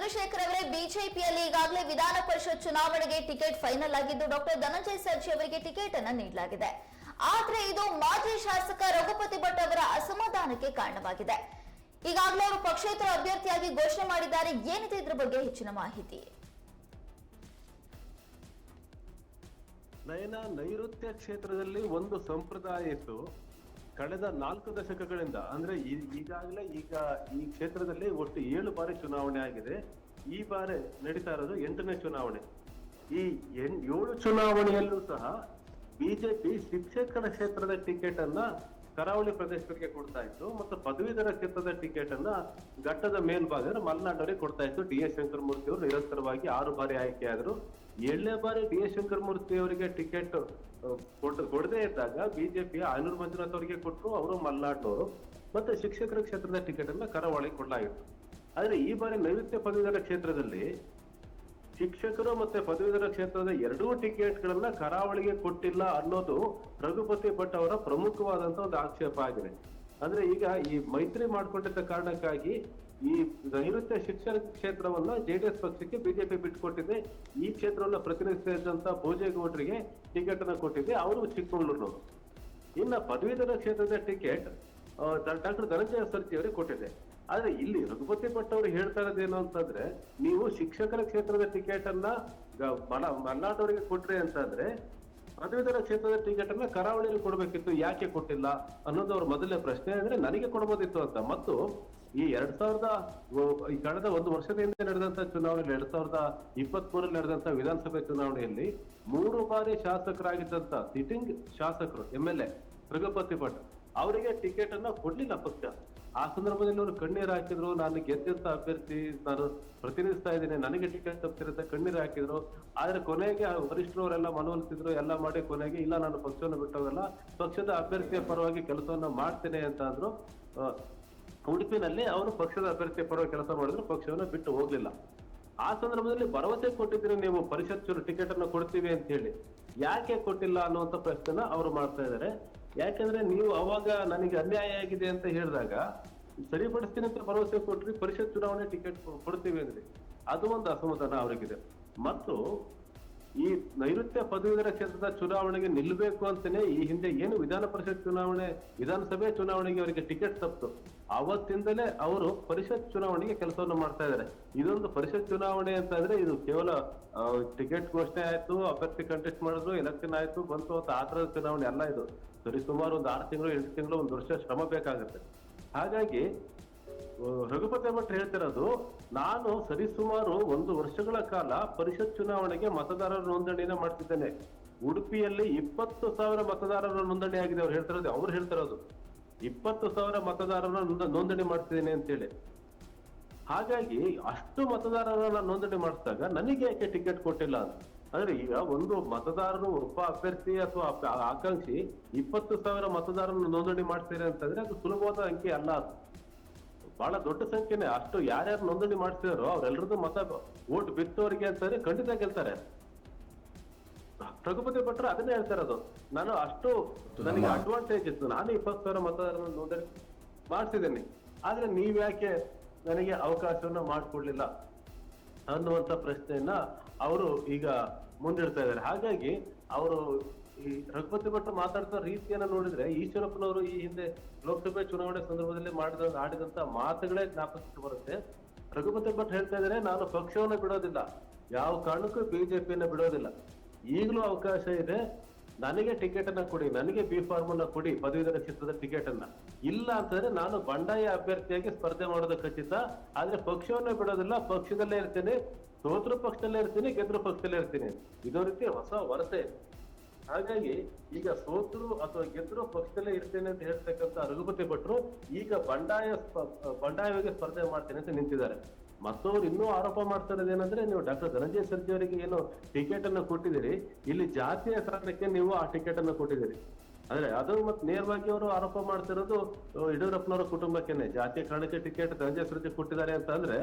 ಚಂದ್ರಶೇಖರ್ ಅವರೇ ಬಿಜೆಪಿಯಲ್ಲಿ ಈಗಾಗಲೇ ವಿಧಾನ ಪರಿಷತ್ ಚುನಾವಣೆಗೆ ಟಿಕೆಟ್ ಫೈನಲ್ ಆಗಿದ್ದು ಡಾಕ್ಟರ್ ಧನಂಜಯ ಸರ್ಜಿ ಅವರಿಗೆ ಟಿಕೆಟ್ ಅನ್ನು ನೀಡಲಾಗಿದೆ. ಆದ್ರೆ ಇದು ಮಾಜಿ ಶಾಸಕ ರಘುಪತಿ ಭಟ್ ಅವರ ಅಸಮಾಧಾನಕ್ಕೆ ಕಾರಣವಾಗಿದೆ. ಈಗಾಗಲೇ ಅವರು ಪಕ್ಷೇತರ ಅಭ್ಯರ್ಥಿಯಾಗಿ ಘೋಷಣೆ ಮಾಡಿದ್ದಾರೆ. ಏನಿದೆ ಇದ್ರ ಬಗ್ಗೆ ಹೆಚ್ಚಿನ ಮಾಹಿತಿ. ನಯನ ನೈಋತ್ಯ ಕ್ಷೇತ್ರದಲ್ಲಿ ಒಂದು ಸಂಪ್ರದಾಯ ಇತ್ತು ಕಳೆದ ನಾಲ್ಕು ದಶಕಗಳಿಂದ, ಅಂದ್ರೆ ಈಗಾಗಲೇ ಈಗ ಈ ಕ್ಷೇತ್ರದಲ್ಲಿ ಒಟ್ಟು ಏಳು ಬಾರಿ ಚುನಾವಣೆ ಆಗಿದೆ. ಈ ಬಾರಿ ನಡೀತಾ ಇರೋದು ಎಂಟನೇ ಚುನಾವಣೆ. ಈ ಏಳು ಚುನಾವಣೆಯಲ್ಲೂ ಸಹ ಬಿಜೆಪಿ ಶಿಕ್ಷಕರ ಕ್ಷೇತ್ರದ ಟಿಕೆಟ್ ಅನ್ನ ಕರಾವಳಿ ಪ್ರದೇಶಗಳಿಗೆ ಕೊಡ್ತಾ ಇತ್ತು ಮತ್ತು ಪದವೀಧರ ಕ್ಷೇತ್ರದ ಟಿಕೆಟ್ ಅನ್ನ ಘಟ್ಟದ ಮೇಲ್ಭಾಗ ಮಲೆನಾಡವರಿಗೆ ಕೊಡ್ತಾ ಇತ್ತು. ಡಿ ಎಸ್ ಶಂಕರಮೂರ್ತಿ ಅವರು ನಿರಂತರವಾಗಿ ಆರು ಬಾರಿ ಆಯ್ಕೆಯಾದರು. ಏಳನೇ ಬಾರಿ ಡಿ ಎಸ್ ಶಂಕರ್ ಮೂರ್ತಿ ಅವರಿಗೆ ಟಿಕೆಟ್ ಕೊಡದೇ ಇದ್ದಾಗ ಬಿಜೆಪಿ ಆನೂರ್ ಮಂಜುನಾಥ್ ಅವರಿಗೆ ಕೊಟ್ಟರು ಅವರು ಮಲ್ನಾಡ್ನವರು ಮತ್ತೆ ಶಿಕ್ಷಕರ ಕ್ಷೇತ್ರದ ಟಿಕೆಟ್ ಅನ್ನ ಕರಾವಳಿ ಕೊಡಲಾಗಿತ್ತು ಆದ್ರೆ ಈ ಬಾರಿ ನೈಋತ್ಯ ಪದವೀಧರ ಕ್ಷೇತ್ರದಲ್ಲಿ ಶಿಕ್ಷಕರು ಮತ್ತೆ ಪದವೀಧರ ಕ್ಷೇತ್ರದ ಎರಡೂ ಟಿಕೆಟ್ಗಳನ್ನ ಕರಾವಳಿಗೆ ಕೊಟ್ಟಿಲ್ಲ ಅನ್ನೋದು ರಘುಪತಿ ಭಟ್ ಅವರ ಪ್ರಮುಖವಾದಂತ ಒಂದು ಆಕ್ಷೇಪ ಆಗಿದೆ. ಅಂದ್ರೆ ಈಗ ಈ ಮೈತ್ರಿ ಮಾಡ್ಕೊಂಡಿದ್ದ ಕಾರಣಕ್ಕಾಗಿ ಈ ನೈಋತ್ಯ ಶಿಕ್ಷಣ ಕ್ಷೇತ್ರವನ್ನ ಜೆಡಿಎಸ್ ಪಕ್ಷಕ್ಕೆ ಬಿಜೆಪಿ ಬಿಟ್ಕೊಟ್ಟಿದೆ. ಈ ಕ್ಷೇತ್ರವನ್ನ ಪ್ರತಿನಿಧಿಸಿದಂತ ಭೋಜೇಗೌಡರಿಗೆ ಟಿಕೆಟ್ ಅನ್ನ ಕೊಟ್ಟಿದೆ. ಅವರು ಚಿಕ್ಕಮಗಳೂರಿನವರು. ಇನ್ನ ಪದವೀಧರ ಕ್ಷೇತ್ರದ ಟಿಕೆಟ್ ಡಾಕ್ಟರ್ ಧನಂಜಯ ಸರ್ಜಿ ಅವರಿಗೆ ಕೊಟ್ಟಿದೆ. ಆದ್ರೆ ಇಲ್ಲಿ ರಘುಪತಿ ಭಟ್ ಅವರು ಹೇಳ್ತಾ ಇರೋದೇನು ಅಂತಂದ್ರೆ, ನೀವು ಶಿಕ್ಷಕರ ಕ್ಷೇತ್ರದ ಟಿಕೆಟ್ ಅನ್ನ ಗ- ಮಲ ಮಲ್ನಾಡವರಿಗೆ ಕೊಟ್ರಿ ಅಂತಂದ್ರೆ ಪದವೀಧರ ಕ್ಷೇತ್ರದ ಟಿಕೆಟ್ ಅನ್ನ ಕರಾವಳಿಯಲ್ಲಿ ಕೊಡಬೇಕಿತ್ತು, ಯಾಕೆ ಕೊಟ್ಟಿಲ್ಲ ಅನ್ನೋದು ಅವ್ರ ಮೊದಲನೇ ಪ್ರಶ್ನೆ ಅಂದ್ರೆ ನನಗೆ ಕೊಡ್ಬೋದಿತ್ತು ಅಂತ. ಮತ್ತು ಈ ಎರಡ್ ಸಾವಿರದ ಕಳೆದ ಒಂದು ವರ್ಷದ ಹಿಂದೆ ನಡೆದಂತ ಚುನಾವಣೆಯಲ್ಲಿ, ಎರಡ್ ಸಾವಿರದ ಇಪ್ಪತ್ತ್ ಮೂರಲ್ಲಿ ನಡೆದಂತ ವಿಧಾನಸಭೆ ಚುನಾವಣೆಯಲ್ಲಿ ಮೂರು ಬಾರಿ ಶಾಸಕರಾಗಿದ್ದಂತ ಸಿಟ್ಟಿಂಗ್ ಶಾಸಕರು, M L A Raghupati Bhat, ಅವರಿಗೆ ಟಿಕೆಟ್ ಅನ್ನ ಕೊಡ್ಲಿಲ್ಲ ಪಕ್ಷ. ಆ ಸಂದರ್ಭದಲ್ಲಿ ಅವರು ಕಣ್ಣೀರು ಹಾಕಿದ್ರು, ನಾನು ಗೆದ್ದಂತ ಅಭ್ಯರ್ಥಿ, ನಾನು ಪ್ರತಿನಿಧಿಸ್ತಾ ಇದ್ದೇನೆ, ನನಗೆ ಟಿಕೆಟ್ ತಪ್ಪಿರುತ್ತೆ, ಕಣ್ಣೀರು ಹಾಕಿದ್ರು. ಆದ್ರೆ ಕೊನೆಗೆ ವರಿಷ್ಠರವರೆಲ್ಲ ಮನವೊಲಿಸಿದ್ರು, ಎಲ್ಲ ಮಾಡಿ ಕೊನೆಗೆ, ಇಲ್ಲ, ನಾನು ಪಕ್ಷವನ್ನು ಬಿಟ್ಟವರೆಲ್ಲ ಪಕ್ಷದ ಅಭ್ಯರ್ಥಿಯ ಪರವಾಗಿ ಕೆಲಸವನ್ನ ಮಾಡ್ತೇನೆ ಅಂತ ಅಂದ್ರು. ಉಡುಪಿನಲ್ಲಿ ಅವರು ಪಕ್ಷದ ಅಭ್ಯರ್ಥಿಯ ಪರವಾಗಿ ಕೆಲಸ ಮಾಡಿದ್ರು, ಪಕ್ಷವನ್ನು ಬಿಟ್ಟು ಹೋಗ್ಲಿಲ್ಲ. ಆ ಸಂದರ್ಭದಲ್ಲಿ ಭರವಸೆ ಕೊಟ್ಟಿದ್ರೆ ನೀವು ಪರಿಷತ್ ಟಿಕೆಟ್ ಅನ್ನು ಕೊಡ್ತೀವಿ ಅಂತ ಹೇಳಿ. ಯಾಕೆ ಕೊಟ್ಟಿಲ್ಲ ಅನ್ನುವಂತ ಪ್ರಶ್ನೆನ ಅವರು ಮಾಡ್ತಾ ಇದ್ದಾರೆ ಯಾಕಂದ್ರೆ ನೀವು ಅವಾಗ ನನಗೆ ಅನ್ಯಾಯ ಆಗಿದೆ ಅಂತ ಹೇಳಿದಾಗ ಸರಿಪಡಿಸ್ತೀನಿ ಅಂತ ಭರವಸೆ ಕೊಟ್ರಿ ಪರಿಷತ್ ಚುನಾವಣೆ ಟಿಕೆಟ್ ಕೊಡ್ತೀವಿ ಅಂದ್ರೆ. ಅದು ಒಂದು ಅಸಮಾಧಾನ ಅವರಿಗಿದೆ. ಮತ್ತು ಈ ನೈಋತ್ಯ ಪದವೀಧರ ಕ್ಷೇತ್ರದ ಚುನಾವಣೆಗೆ ನಿಲ್ಲಬೇಕು ಅಂತಾನೆ ಈ ಹಿಂದೆ ಏನು ವಿಧಾನ ಪರಿಷತ್ ಚುನಾವಣೆ, ವಿಧಾನಸಭೆ ಚುನಾವಣೆಗೆ ಅವರಿಗೆ ಟಿಕೆಟ್ ತಪ್ಪಿತು. ಅವತ್ತಿಂದಲೇ ಅವರು ಪರಿಷತ್ ಚುನಾವಣೆಗೆ ಕೆಲಸವನ್ನು ಮಾಡ್ತಾ ಇದ್ದಾರೆ. ಇದೊಂದು ಪರಿಷತ್ ಚುನಾವಣೆ ಅಂತ ಅಂದ್ರೆ ಇದು ಕೇವಲ ಟಿಕೆಟ್ ಘೋಷಣೆ ಆಯ್ತು, ಅಭ್ಯರ್ಥಿ ಕಂಟೆಸ್ಟ್ ಮಾಡಿದ್ರು ಎಲೆಕ್ಷನ್ ಆಯ್ತು, ಬಂತು ಅಂತ ಆ ತರದ ಚುನಾವಣೆ ಅಲ್ಲ ಇದು. ಸರಿ, ಸುಮಾರು ಒಂದು ಆರು ತಿಂಗಳು, ಎಂಟು ತಿಂಗಳು, ಒಂದು ವರ್ಷ ಶ್ರಮ ಬೇಕಾಗುತ್ತೆ. ಹಾಗಾಗಿ ರಘುಪತಿ ಭಟ್ ಹೇಳ್ತಿರೋದು, ನಾನು ಸರಿಸುಮಾರು ಒಂದು ವರ್ಷಗಳ ಕಾಲ ಪರಿಷತ್ ಚುನಾವಣೆಗೆ ಮತದಾರರ ನೋಂದಣಿನ ಮಾಡ್ತಿದ್ದೇನೆ. ಉಡುಪಿಯಲ್ಲಿ ಇಪ್ಪತ್ತು ಸಾವಿರ ಮತದಾರರ ನೋಂದಣಿ ಆಗಿದೆ, ಅವ್ರು ಹೇಳ್ತಿರೋದು ಅವ್ರು ಹೇಳ್ತಿರೋದು. ಇಪ್ಪತ್ತು ಸಾವಿರ ಮತದಾರರ ನೋಂದ- ನೋಂದಣಿ ಮಾಡ್ತಿದ್ದೇನೆ ಅಂತೇಳಿ. ಹಾಗಾಗಿ, ಅಷ್ಟು ಮತದಾರರನ್ನ ನೋಂದಣಿ ಮಾಡಿಸಿದಾಗ ನನಗೆ ಯಾಕೆ ಟಿಕೆಟ್ ಕೊಟ್ಟಿಲ್ಲ ಅಂತ? ಅಂದ್ರೆ ಈಗ ಒಂದು ಮತದಾರರು ಒಬ್ಬ ಅಭ್ಯರ್ಥಿ ಅಥವಾ ಆಕಾಂಕ್ಷಿ ಇಪ್ಪತ್ತು ಸಾವಿರ ಮತದಾರರನ್ನು ನೋಂದಣಿ ಮಾಡ್ತೀರಿ ಅಂತಂದ್ರೆ ಅದು ಸುಲಭವಾದ ಅಂಕಿ ಅಲ್ಲ ಅದು. ಬಹಳ ದೊಡ್ಡ ಸಂಖ್ಯೆನೆ. ಅಷ್ಟು ಯಾರ್ಯಾರು ನೋಂದಣಿ ಮಾಡ್ತಿದಾರೋ ಅವ್ರೆಲ್ರದ್ದು ಮತ ಓಟ್ ಬಿತ್ತೋರಿಗೆ ಅಂತಂದ್ರೆ ಖಂಡಿತ ಗೆಲ್ತಾರೆ. ರಘುಪತಿ ಭಟ್ರು ಅದನ್ನೇ ಹೇಳ್ತಾರೆ ಅದು. ನಾನು ಅಷ್ಟು ನನಗೆ ಅಡ್ವಾಂಟೇಜ್ ಇತ್ತು. ನಾನು ಇಪ್ಪತ್ತು ಸಾವಿರ ಮತದಾರರನ್ನು ನೋಂದಣಿ ಮಾಡ್ತಿದ್ದೇನೆ. ಆದ್ರೆ ನೀವ್ಯಾಕೆ ನನಗೆ ಅವಕಾಶವನ್ನ ಮಾಡಿಕೊಡ್ಲಿಲ್ಲ ಅನ್ನುವಂತ ಪ್ರಶ್ನೆಯನ್ನ ಅವರು ಈಗ ಮುಂದಿಡ್ತಾ ಇದ್ದಾರೆ. ಹಾಗಾಗಿ ಅವರು ಈ ರಘುಪತಿ ಭಟ್ ಮಾತಾಡ್ತಾ ರೀತಿಯನ್ನ ನೋಡಿದ್ರೆ ಈಶ್ವರಪ್ಪನವರು ಈ ಹಿಂದೆ ಲೋಕಸಭೆ ಚುನಾವಣೆ ಸಂದರ್ಭದಲ್ಲಿ ಮಾಡಿದ ಆಡಿದಂತ ಮಾತುಗಳೇ ಜ್ಞಾಪಕಕ್ಕೆ ಬರುತ್ತೆ. ರಘುಪತಿ ಭಟ್ ಹೇಳ್ತಾ ಇದ್ದಾರೆ, ನಾನು ಪಕ್ಷವನ್ನ ಬಿಡೋದಿಲ್ಲ. ಯಾವ ಕಾರಣಕ್ಕೂ ಬಿಜೆಪಿಯನ್ನ ಬಿಡೋದಿಲ್ಲ. ಈಗಲೂ ಅವಕಾಶ ಇದೆ. ನನಗೆ ಟಿಕೆಟ್ ಅನ್ನ ಕೊಡಿ, ನನಗೆ ಬಿ ಫಾರ್ಮ್ ಅನ್ನ ಕೊಡಿ, ಪದವೀಧರ ಕ್ಷೇತ್ರದ ಟಿಕೆಟ್ ಅನ್ನ ಇಲ್ಲ ಅಂತಂದ್ರೆ ನಾನು ಬಂಡಾಯ ಅಭ್ಯರ್ಥಿಯಾಗಿ ಸ್ಪರ್ಧೆ ಮಾಡೋದು ಖಚಿತ. ಆದ್ರೆ ಪಕ್ಷವನ್ನ ಬಿಡೋದಿಲ್ಲ, ಪಕ್ಷದಲ್ಲೇ ಇರ್ತೇನೆ. ಸೋತ್ರ ಪಕ್ಷದಲ್ಲೇ ಇರ್ತೀನಿ, ಗೆದ್ರ ಪಕ್ಷದಲ್ಲೇ ಇರ್ತೀನಿ. ಇದೋ ರೀತಿ ಹೊಸ ವರಸೆ. ಹಾಗಾಗಿ ಈಗ ಸೋತರು ಅಥವಾ ಗೆದ್ರು ಪಕ್ಷದಲ್ಲೇ ಇರ್ತೇನೆ ಅಂತ ಹೇಳ್ತಕ್ಕಂತ ರಘುಪತಿ ಭಟ್ರು ಈಗ ಬಂಡಾಯ ಬಂಡಾಯವಾಗಿ ಸ್ಪರ್ಧೆ ಮಾಡ್ತೇನೆ ಅಂತ ನಿಂತಿದ್ದಾರೆ. ಮತ್ತವ್ರು ಇನ್ನೂ ಆರೋಪ ಮಾಡ್ತಾ ಇರೋದು ಏನಂದ್ರೆ, ನೀವು ಡಾಕ್ಟರ್ ಧನಂಜಯ ಸರ್ಜಿ ಅವರಿಗೆ ಏನು ಟಿಕೆಟ್ ಅನ್ನು ಕೊಟ್ಟಿದ್ದೀರಿ, ಇಲ್ಲಿ ಜಾತಿಯ ಕಾರಣಕ್ಕೆ ನೀವು ಆ ಟಿಕೆಟ್ ಅನ್ನು ಕೊಟ್ಟಿದ್ದೀರಿ. ಅಂದ್ರೆ ಅದು ಮತ್ತೆ ನೇರವಾಗಿ ಅವರು ಆರೋಪ ಮಾಡ್ತಿರೋದು ಯಡಿಯೂರಪ್ಪನವರ ಕುಟುಂಬಕ್ಕೇನೆ. ಜಾತಿಯ ಕಾರಣಕ್ಕೆ ಟಿಕೆಟ್ ಧನಂಜಯ ಸರ್ಜಿ ಕೊಟ್ಟಿದ್ದಾರೆ ಅಂತ ಅಂದ್ರೆ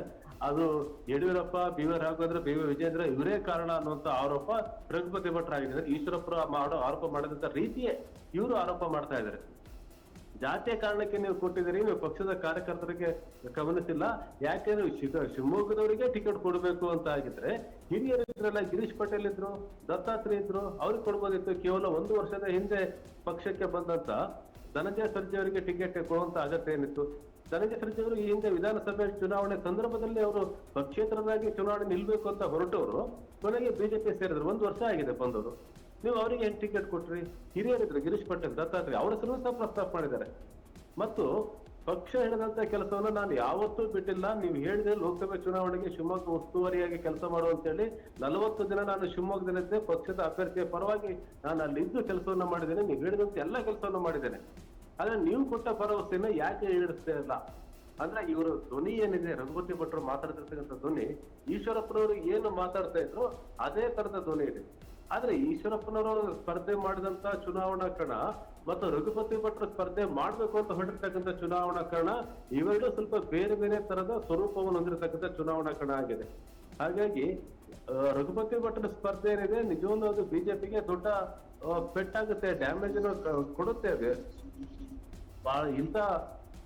ಅದು Yediyurappa, B V Raghavendra, B V Vijayendra ಇವರೇ ಕಾರಣ ಅನ್ನುವಂತ ಆರೋಪ ರಘುಪತಿ ಭಟ್ರಾಗಿದೆ ಈಶ್ವರಪ್ಪ ಮಾಡೋ ಆರೋಪ ಮಾಡಿದಂತ ರೀತಿಯೇ ಇವರು ಆರೋಪ ಮಾಡ್ತಾ ಇದ್ದಾರೆ. ಜಾತಿಯ ಕಾರಣಕ್ಕೆ ನೀವು ಕೊಟ್ಟಿದ್ದೀರಿ, ನೀವು ಪಕ್ಷದ ಕಾರ್ಯಕರ್ತರಿಗೆ ಗಮನಿಸಿಲ್ಲ. ಯಾಕೆಂದ್ರೆ ಶಿವ- ಶಿವಮೊಗ್ಗದವರಿಗೆ ಟಿಕೆಟ್ ಕೊಡಬೇಕು ಅಂತ ಆಗಿದ್ರೆ ಹಿರಿಯರು ಇದ್ರಲ್ಲ, ಗಿರೀಶ್ ಪಟೇಲ್ ಇದ್ರು, ದತ್ತಾತ್ರೇಯ ಇದ್ರು, ಅವ್ರಿಗೆ ಕೊಡ್ಬೋದಿತ್ತು. ಕೇವಲ ಒಂದು ವರ್ಷದ ಹಿಂದೆ ಪಕ್ಷಕ್ಕೆ ಬಂದಂತ ಧನಂಜಯ ಸರ್ಜೆ ಅವರಿಗೆ ಟಿಕೆಟ್ ಕೊಡುವಂತ ಅಗತ್ಯ ಏನಿತ್ತು? ಧನಂಜಯ ಸರ್ಜೆ ಅವರು ಈ ಹಿಂದೆ ವಿಧಾನಸಭೆ ಚುನಾವಣೆ ಸಂದರ್ಭದಲ್ಲಿ ಅವರು ಪಕ್ಷೇತರರಾಗಿ ಚುನಾವಣೆ ನಿಲ್ಬೇಕು ಅಂತ ಹೊರಟವರು, ಕೊನೆಗೆ ಬಿಜೆಪಿ ಸೇರಿದ್ರು. ಒಂದು ವರ್ಷ ಆಗಿದೆ ಬಂದವರು. ನೀವು ಅವರಿಗೆ ಹೆಂಗ್ ಟಿಕೆಟ್ ಕೊಟ್ರಿ? ಹಿರಿಯರಿದ್ರು ಗಿರೀಶ್ ಪಟೇಲ್ ದತ್ತಾತ್ರಿ ಅವರ ಹೆಸರು ಸಹ ಪ್ರಸ್ತಾಪ ಮಾಡಿದ್ದಾರೆ. ಮತ್ತು ಪಕ್ಷ ಹೇಳಿದಂತ ಕೆಲಸವನ್ನು ನಾನು ಯಾವತ್ತೂ ಬಿಟ್ಟಿಲ್ಲ. ನೀವು ಹೇಳಿದ್ರೆ ಲೋಕಸಭೆ ಚುನಾವಣೆಗೆ ಶಿವಮೊಗ್ಗ ಉಸ್ತುವಾರಿಯಾಗಿ ಕೆಲಸ ಮಾಡು ಅಂತೇಳಿ ನಲವತ್ತು ದಿನ ನಾನು ಶಿವಮೊಗ್ಗದಲ್ಲಿದ್ದೆ. ಪಕ್ಷದ ಅಭ್ಯರ್ಥಿಯ ಪರವಾಗಿ ನಾನು ಅಲ್ಲಿದ್ದು ಕೆಲಸವನ್ನು ಮಾಡಿದ್ದೇನೆ. ನೀವು ಹೇಳಿದಂತೆ ಎಲ್ಲ ಕೆಲಸವನ್ನು ಮಾಡಿದ್ದೇನೆ. ಆದ್ರೆ ನೀವು ಕೊಟ್ಟ ಭರವಸೆನ ಯಾಕೆ ಈಡೇರಿಸ್ತಾ ಇಲ್ಲ? ಅಂದ್ರೆ ಇವರು ಧ್ವನಿ ಏನಿದೆ ರಘುಪತಿ ಭಟ್ರು ಮಾತಾಡ್ತಿರ್ತಕ್ಕಂಥ ಧ್ವನಿ, ಈಶ್ವರಪ್ಪನವರು ಏನು ಮಾತಾಡ್ತಾ ಇದ್ರು, ಅದೇ ತರದ ಧ್ವನಿ ಇದೆ. ಆದ್ರೆ ಈಶ್ವರಪ್ಪನವರು ಸ್ಪರ್ಧೆ ಮಾಡಿದಂತ ಚುನಾವಣಾ ಕಣ ಮತ್ತು ರಘುಪತಿ ಭಟ್ರು ಸ್ಪರ್ಧೆ ಮಾಡ್ಬೇಕು ಅಂತ ಹೊರಟಿರ್ತಕ್ಕಂಥ ಚುನಾವಣಾ ಕಣ, ಇವೆರಡೂ ಸ್ವಲ್ಪ ಬೇರೆ ಬೇರೆ ತರದ ಸ್ವರೂಪವನ್ನು ಹೊಂದಿರತಕ್ಕಂಥ ಚುನಾವಣಾ ಕಣ ಆಗಿದೆ. ಹಾಗಾಗಿ ರಘುಪತಿ ಭಟ್ರ ಸ್ಪರ್ಧೆ ಏನಿದೆ, ನಿಜವಾಗ್ಲೂ ಅದು ಬಿಜೆಪಿಗೆ ದೊಡ್ಡ ಪೆಟ್ಟಾಗುತ್ತೆ ಡ್ಯಾಮೇಜ್ ಕೊಡುತ್ತೆ ಅದು. ಇಂಥ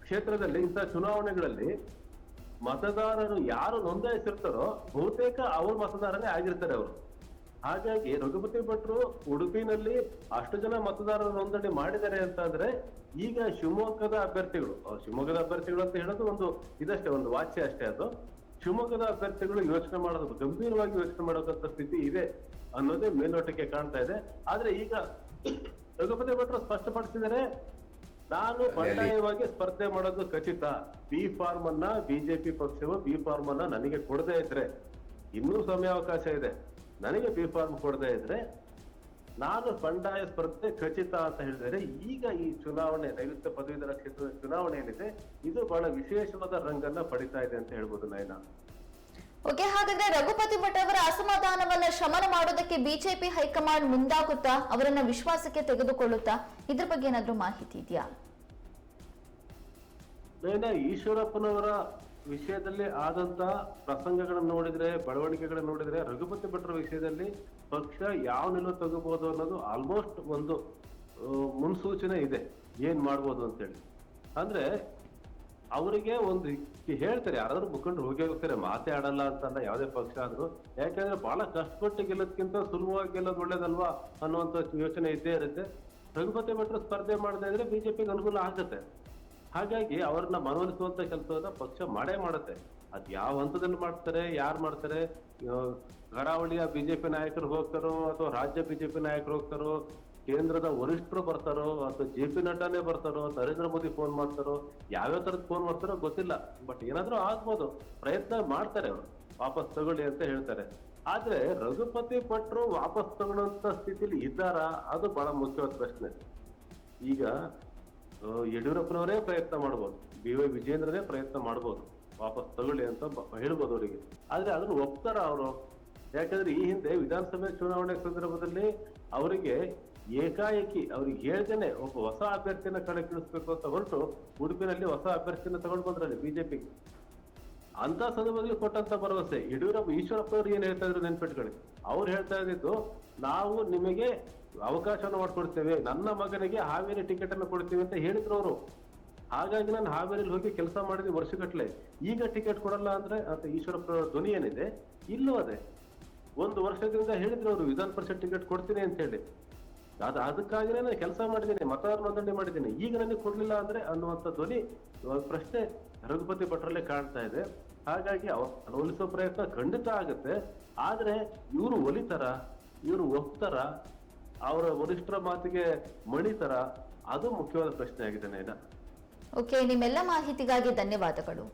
ಕ್ಷೇತ್ರದಲ್ಲಿ, ಇಂಥ ಚುನಾವಣೆಗಳಲ್ಲಿ ಮತದಾರರು ಯಾರು ನೋಂದಾಯಿಸಿರ್ತಾರೋ, ಬಹುತೇಕ ಅವ್ರ ಮತದಾರರೇ ಆಗಿರ್ತಾರೆ ಅವರು. ಹಾಗಾಗಿ ರಘುಪತಿ ಭಟ್ರು ಉಡುಪಿನಲ್ಲಿ ಅಷ್ಟು ಜನ ಮತದಾರರ ನೋಂದಣಿ ಮಾಡಿದ್ದಾರೆ ಅಂತ ಅಂದ್ರೆ ಈಗ ಶಿವಮೊಗ್ಗದ ಅಭ್ಯರ್ಥಿಗಳು ಶಿವಮೊಗ್ಗದ ಅಭ್ಯರ್ಥಿಗಳು ಅಂತ ಹೇಳೋದು ಒಂದು ಇದಷ್ಟೇ ಒಂದು ವಾಚ್ಯ ಅಷ್ಟೇ ಅದು. ಶಿವಮೊಗ್ಗದ ಅಭ್ಯರ್ಥಿಗಳು ಯೋಚನೆ ಮಾಡೋದು ಗಂಭೀರವಾಗಿ ಯೋಚನೆ ಮಾಡೋದಂತ ಸ್ಥಿತಿ ಇದೆ ಅನ್ನೋದೇ ಮೇಲ್ನೋಟಕ್ಕೆ ಕಾಣ್ತಾ ಇದೆ. ಆದ್ರೆ ಈಗ ರಘುಪತಿ ಭಟ್ರು ಸ್ಪಷ್ಟಪಡಿಸಿದರೆ ನಾನು ಬಂಡಾಯವಾಗಿ ಸ್ಪರ್ಧೆ ಮಾಡೋದು ಖಚಿತ. ಬಿ ಫಾರ್ಮ್ ಅನ್ನ ಬಿಜೆಪಿ ಪಕ್ಷವು ಬಿ ಫಾರ್ಮ್ ಅನ್ನ ನನಗೆ ಕೊಡದೇ ಇದ್ರೆ ಇನ್ನೂ ಸಮಯಾವಕಾಶ ಇದೆ. ನನಗೆ ಬಿ ಫಾರ್ಮ್ ಕೊಡದೇ ಇದ್ರೆ ನಾನು ಬಂಡಾಯ ಸ್ಪರ್ಧೆ ಖಚಿತ ಅಂತ ಹೇಳಿದರೆ ಈಗ ಈ ಚುನಾವಣೆ ನೈಋತ್ಯ ಪದವೀಧರ ಕ್ಷೇತ್ರದ ಚುನಾವಣೆ ಏನಿದೆ ಇದು ಬಹಳ ವಿಶೇಷವಾದ ರಂಗನ್ನ ಪಡಿತಾ ಇದೆ ಅಂತ ಹೇಳ್ಬೋದು ನಯನ. ಓಕೆ ಹಾಗಾದ್ರೆ ರಘುಪತಿ ಭಟ್ ಅವರ ಅಸಮಾಧಾನವನ್ನ ಶಮನ ಮಾಡೋದಕ್ಕೆ ಬಿಜೆಪಿ ಹೈಕಮಾಂಡ್ ಮುಂದಾಗುತ್ತಾ? ಅವರನ್ನ ವಿಶ್ವಾಸಕ್ಕೆ ತೆಗೆದುಕೊಳ್ಳುತ್ತಾ? ಇದ್ರ ಬಗ್ಗೆ ಏನಾದ್ರೂ ಮಾಹಿತಿ ಇದೆಯಾ? ನಯನ ಈಶ್ವರಪ್ಪನವರ ವಿಷಯದಲ್ಲಿ ಆದಂತ ಪ್ರಸಂಗಗಳನ್ನು ನೋಡಿದ್ರೆ, ಬೆಳವಣಿಗೆಗಳನ್ನು ನೋಡಿದ್ರೆ, ರಘುಪತಿ ಭಟ್ರ ವಿಷಯದಲ್ಲಿ ಪಕ್ಷ ಯಾವ ನಿಲುವು ತಗೋಬಹುದು ಅನ್ನೋದು ಆಲ್ಮೋಸ್ಟ್ ಒಂದು ಮುನ್ಸೂಚನೆ ಇದೆ. ಏನ್ ಮಾಡ್ಬೋದು ಅಂತೇಳಿ. ಅಂದ್ರೆ ಅವರಿಗೆ ಒಂದು ಹೇಳ್ತಾರೆ, ಯಾರಾದ್ರೂ ಮುಖಂಡರು ಹೋಗಿ ಹೋಗ್ತಾರೆ ಮಾತೇ ಆಡಲ್ಲ ಅಂತಲ್ಲ ಯಾವುದೇ ಪಕ್ಷ ಆದ್ರೂ, ಯಾಕಂದ್ರೆ ಬಹಳ ಕಷ್ಟಪಟ್ಟು ಗೆಲ್ಲೋದ್ಕಿಂತ ಸುಲಭವಾಗಿ ಗೆಲ್ಲೋದು ಒಳ್ಳೇದಲ್ವಾ ಅನ್ನುವಂತ ಯೋಚನೆ ಇದ್ದೇ ಇರುತ್ತೆ. ರಘುಪತಿ ಭಟ್ರು ಸ್ಪರ್ಧೆ ಮಾಡದೇ ಇದ್ರೆ ಬಿಜೆಪಿಗೆ ಅನುಕೂಲ ಆಗುತ್ತೆ. ಹಾಗಾಗಿ ಅವ್ರನ್ನ ಮನವೊಲಿಸುವಂತ ಕೆಲಸವನ್ನ ಪಕ್ಷ ಮಾಡೇ ಮಾಡುತ್ತೆ. ಅದ್ ಯಾವ ಹಂತದಲ್ಲಿ ಮಾಡ್ತಾರೆ, ಯಾರು ಮಾಡ್ತಾರೆ ಕರಾವಳಿಯ ಬಿಜೆಪಿ ನಾಯಕರು ಹೋಗ್ತಾರೋ ಅಥವಾ ರಾಜ್ಯ ಬಿಜೆಪಿ ನಾಯಕರು ಹೋಗ್ತಾರೋ, ಕೇಂದ್ರದ ವರಿಷ್ಠರು ಬರ್ತಾರೋ ಅಥವಾ ಜೆ ಪಿ ನಡ್ಡಾನೇ ಬರ್ತಾರೋ, ನರೇಂದ್ರ ಮೋದಿ ಫೋನ್ ಮಾಡ್ತಾರೋ, ಯಾವ್ಯಾವ ತರದ್ ಫೋನ್ ಮಾಡ್ತಾರೋ ಗೊತ್ತಿಲ್ಲ. ಬಟ್ ಏನಾದರೂ ಆಗ್ಬೋದು, ಪ್ರಯತ್ನ ಮಾಡ್ತಾರೆ ಅವರು. ವಾಪಸ್ ತಗೊಳ್ಳಿ ಅಂತ ಹೇಳ್ತಾರೆ. ಆದ್ರೆ ರಘುಪತಿ ಭಟ್ರು ವಾಪಸ್ ತಗೊಳ್ಳುವಂತ ಸ್ಥಿತಿಲಿ ಇದ್ದಾರಾ, ಅದು ಬಹಳ ಮುಖ್ಯವಾದ ಪ್ರಶ್ನೆ. ಈಗ ಯಡಿಯೂರಪ್ಪನವರೇ ಪ್ರಯತ್ನ ಮಾಡ್ಬೋದು. ಬಿ ವೈ ವಿಜೇಂದ್ರನೇ ಪ್ರಯತ್ನ ಮಾಡ್ಬೋದು. ವಾಪಸ್ ತಗೊಳ್ಳಿ ಅಂತ ಹೇಳ್ಬೋದು ಅವರಿಗೆ. ಆದ್ರೆ ಅದನ್ನು ಒಪ್ತಾರ ಅವರು. ಯಾಕಂದ್ರೆ ಈ ಹಿಂದೆ ವಿಧಾನಸಭೆ ಚುನಾವಣೆ ಸಂದರ್ಭದಲ್ಲಿ ಅವರಿಗೆ ಏಕಾಏಕಿ ಅವ್ರಿಗೆ ಹೇಳ್ದೇನೆ ಒಬ್ಬ ಹೊಸ ಅಭ್ಯರ್ಥಿಯನ್ನ ಕಣಕ್ಕಿಳಿಸ್ಬೇಕು ಅಂತ ಹೊರಟು ಉಡುಪಿನಲ್ಲಿ ಹೊಸ ಅಭ್ಯರ್ಥಿಯನ್ನ ತಗೊಂಡು ಬಂದ್ರಲ್ಲಿ ಬಿಜೆಪಿಗೆ ಅಂತ ಸಂದರ್ಭದಲ್ಲಿ ಕೊಟ್ಟಂತ ಭರವಸೆ. ಯಡಿಯೂರಪ್ಪ, ಈಶ್ವರಪ್ಪ ಅವ್ರು ಏನ್ ಹೇಳ್ತಾ ಇದ್ರು ನೆನ್ಪಿಟ್ಕೊಳ್ಳಿ. ಅವ್ರು ಹೇಳ್ತಾ ಇದ್ದಿದ್ದು, ನಾವು ನಿಮಗೆ ಅವಕಾಶವನ್ನು ಮಾಡ್ಕೊಡ್ತೇವೆ. ನನ್ನ ಮಗನಿಗೆ ಹಾವೇರಿ ಟಿಕೆಟ್ ಅನ್ನು ಕೊಡ್ತೀವಿ ಅಂತ ಹೇಳಿದ್ರು ಅವರು. ಹಾಗಾಗಿ ನಾನು ಹಾವೇರಿಲಿ ಹೋಗಿ ಕೆಲಸ ಮಾಡಿದ್ವಿ ವರ್ಷಗಟ್ಲೆ ಈಗ ಟಿಕೆಟ್ ಕೊಡಲ್ಲ ಅಂದ್ರೆ ಅಂತ ಈಶ್ವರಪ್ಪ ಅವ್ರ ಧ್ವನಿ ಏನಿದೆ? ಇಲ್ಲೂ ಅದೇ. ಒಂದು ವರ್ಷದಿಂದ ಹೇಳಿದ್ರು ಅವರು ವಿಧಾನ ಪರಿಷತ್ ಟಿಕೆಟ್ ಕೊಡ್ತೀನಿ ಅಂತ ಹೇಳಿ. ಅದ ಅದಕ್ಕಾಗಿನೇ ನಾನು ಕೆಲಸ ಮಾಡಿದ್ದೀನಿ ಮತದಾರ ನೋಂದಣಿ ಮಾಡಿದ್ದೀನಿ. ಈಗ ನನಗೆ ಕೊಡ್ಲಿಲ್ಲ ಅಂದ್ರೆ ಅನ್ನುವಂಥ ಧ್ವನಿ ಪ್ರಶ್ನೆ ರಘುಪತಿ ಭಟ್ರಲ್ಲೇ ಕಾಣ್ತಾ ಇದೆ. ಹಾಗಾಗಿ ಅವ್ರು ಒಲಿಸೋ ಪ್ರಯತ್ನ ಖಂಡಿತ ಆಗುತ್ತೆ. ಆದ್ರೆ ಇವರು ಒಲಿತಾರ, ಇವರು ಒಪ್ತಾರ, ಅವರ ವರಿಷ್ಠರ ಮಾತಿಗೆ ಮಣಿತಾರ, ಅದು ಮುಖ್ಯವಾದ ಪ್ರಶ್ನೆ ಆಗಿದೆ ನೈನಾ. ಓಕೆ ನಿಮ್ಮೆಲ್ಲ ಮಾಹಿತಿಗಾಗಿ ಧನ್ಯವಾದಗಳು.